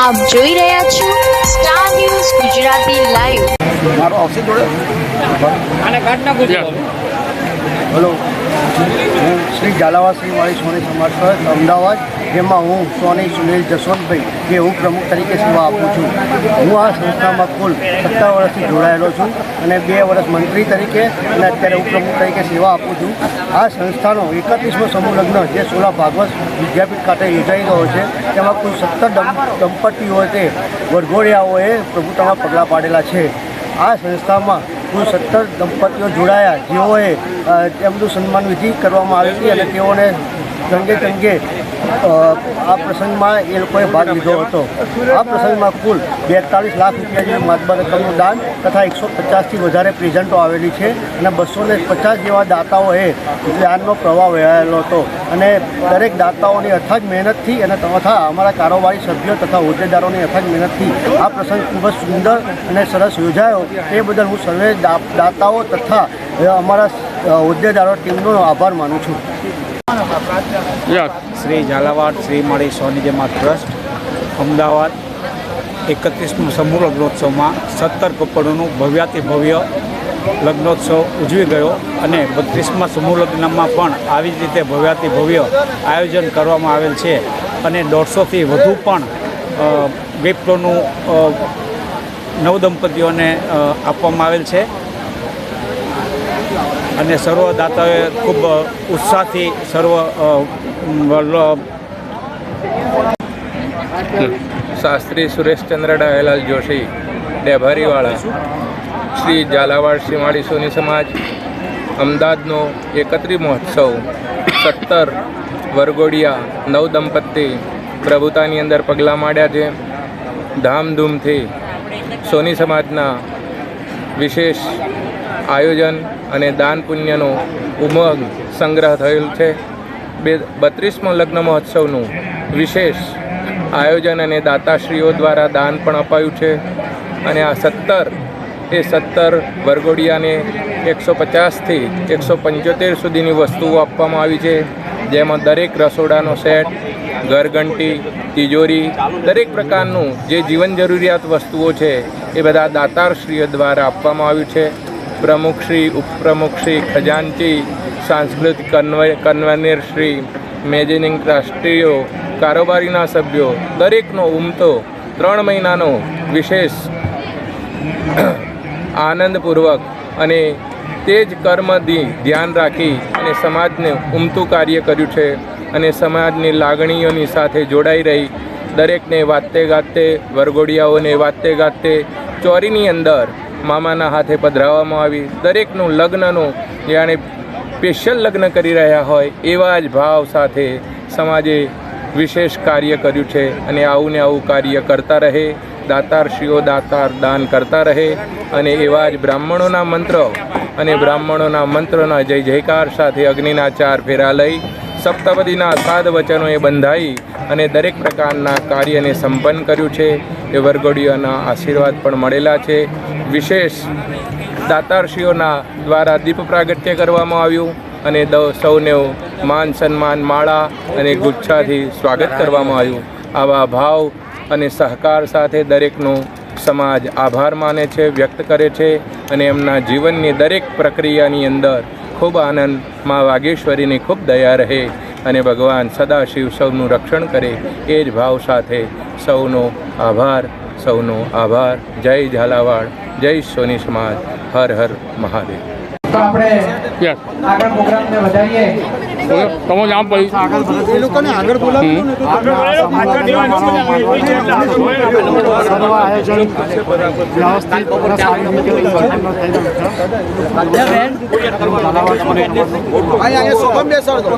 આપ જોઈ રહ્યા છો સ્ટાર ન્યૂઝ ગુજરાતી લાઈવ મારો ઓફિસ જોડે? અને કાઢ ગુજરાત હલો. હું શ્રી ઝાલાવા શ્રી માળી સોની સમાજ અમદાવાદ જેમાં હું સોની સુનિલ જસવંતભાઈ જે હું પ્રમુખ તરીકે સેવા આપું છું. હું આ સંસ્થામાં કુલ સત્તર વર્ષથી જોડાયેલો છું. અને બે વર્ષ મંત્રી તરીકે અને અત્યારે ઉપપ્રમુખ તરીકે સેવા આપું છું. આ સંસ્થાનો એકત્રીસમો સમૂહ લગ્ન જે સોલા ભાગવત વિદ્યાપીઠ ખાતે યોજાઈ રહ્યો છે તેમાં કુલ સત્તર દંપતીઓ તે વરઘોડિયાઓએ પ્રભુતામાં પગલાં પાડેલા છે. આ સંસ્થામાં કુલ સત્તર દંપતીઓ જોડાયા જેઓએ અ, તેમનું સન્માન વિધિ કરવામાં આવી હતી અને તેઓને રંગે ચંગે આ પ્રસંગમાં એ લોકોએ ભાગ લીધો હતો. આ પ્રસંગમાં કુલ બેતાળીસ લાખ રૂપિયા જેવી માતબર રકમનું દાન તથા એકસો પચાસથી વધારે પ્રેઝન્ટો આવેલી છે અને બસો પચાસ જેવા દાતાઓએ દાનનો પ્રવાહ વહેવાયેલો હતો. અને દરેક દાતાઓની અથાગ મહેનતથી અને તથા અમારા કારોબારી સભ્યો તથા હોદ્દેદારોની અથાગ મહેનતથી આ પ્રસંગ ખૂબ જ સુંદર અને સરસ યોજાયો. એ બદલ હું સર્વે દાતાઓ તથા અમારા હોદ્દેદારો ટીમનો આભાર માનું છું. શ્રી ઝાલાવાડ શ્રી માળી સ્વામીજીમાં ટ્રસ્ટ, અમદાવાદ, એકત્રીસમું સમૂહ લગ્નોત્સવમાં સત્તર કપડોનું ભવ્યાતિ ભવ્ય લગ્નોત્સવ ઉજવી ગયો અને બત્રીસમાં સમૂહ લગ્નમાં પણ આવી જ રીતે ભવ્યાતિ ભવ્ય આયોજન કરવામાં આવેલ છે અને દોઢસોથી વધુ પણ ગિફ્ટોનું નવદંપતીઓને આપવામાં આવેલ છે. અને સર્વદાતાઓએ ખૂબ ઉત્સાહથી સર્વ શાસ્ત્રી સુરેશચંદ્ર ડાયાલાલ જોશી, ડેભારીવાળા, શ્રી ઝાલાવાડ શ્રીમાળી સોની સમાજ, અમદાવાદનો એકત્રી મહોત્સવ, સત્તર વરઘોડિયા, નવ દંપતી પ્રભુતાની અંદર પગલાં માંડ્યા છે. ધામધૂમથી સોની સમાજના વિશેષ આયોજન અને દાન પુણ્યનો ઉમંગ સંગ્રહ થયેલ છે. બે બત્રીસમો લગ્ન મહોત્સવનું વિશેષ આયોજન અને દાતાશ્રીઓ દ્વારા દાન પણ અપાયું છે અને આ સત્તર એ સત્તર વરઘોડિયાને એકસો પચાસથી એકસો પંચોતેર સુધીની વસ્તુઓ આપવામાં આવી છે. જેમાં દરેક રસોડાનો સેટ, ઘરઘંટી, તિજોરી, દરેક પ્રકારનું જે જીવન જરૂરિયાત વસ્તુઓ છે એ બધા દાતારશ્રીઓ દ્વારા આપવામાં આવ્યું છે. પ્રમુખશ્રી ઉપપ્રમુખશ્રી, ખજાનચી, સાંસ્કૃતિક કન્વ કન્વેનર શ્રી મેનેજિંગ ટ્રસ્ટીઓ કારોબારીના સભ્યો, દરેકનો ઉમતો ત્રણ મહિનાનો વિશેષ આનંદપૂર્વક અને તે જ કર્મથી ધ્યાન રાખી અને સમાજને ઉમતું કાર્ય કર્યું છે અને સમાજની લાગણીઓની સાથે જોડાઈ રહી. દરેકને વાતે ગાતે વરઘોડિયાઓને વાતે ગાતે ચોરીની અંદર મામાના હાથે પધરાવવામાં આવી. દરેકનું લગ્નનું જાણે સ્પેશિયલ લગ્ન કરી રહ્યા હોય એવા જ ભાવ સાથે સમાજે વિશેષ કાર્ય કર્યું છે અને આવું ને આવું કાર્ય કરતા રહે, દાતારશ્રીઓ દાતાર દાન કરતા રહે અને એવા જ બ્રાહ્મણોના મંત્ર અને બ્રાહ્મણોના મંત્રોના જય જયકાર સાથે અગ્નિના ચાર ફેરા લઈ સપ્તપદીના સાદ વચનોએ બંધાઈ અને દરેક પ્રકારના કાર્યને સંપન્ન કર્યું છે. એ વરઘોડીઓના આશીર્વાદ પણ મળેલા છે. વિશેષ દાતારશ્રીઓના દ્વારા દીપ પ્રાગટ્ય કરવામાં આવ્યું અને સૌને માન સન્માન માળા અને ગુચ્છાથી સ્વાગત કરવામાં આવ્યું. આવા ભાવ અને સહકાર સાથે દરેકનો સમાજ આભાર માને છે, વ્યક્ત કરે છે અને એમના જીવનની દરેક પ્રક્રિયાની અંદર ખૂબ આનંદ, મા વાગેશ્વરીની ખૂબ દયા રહે અને ભગવાન સદાશિવ સૌનું રક્ષણ કરે એ જ ભાવ સાથે સૌનો આભાર સૌનો આભાર. જય ઝાલાવાડ, જય સોની સમાજ. હર હર મહાદેવ. તો આપણે આગળ પ્રોગ્રામને વધારીએ તમે જામ પડી એ લોકોને આગળ સોગમ બેસાડો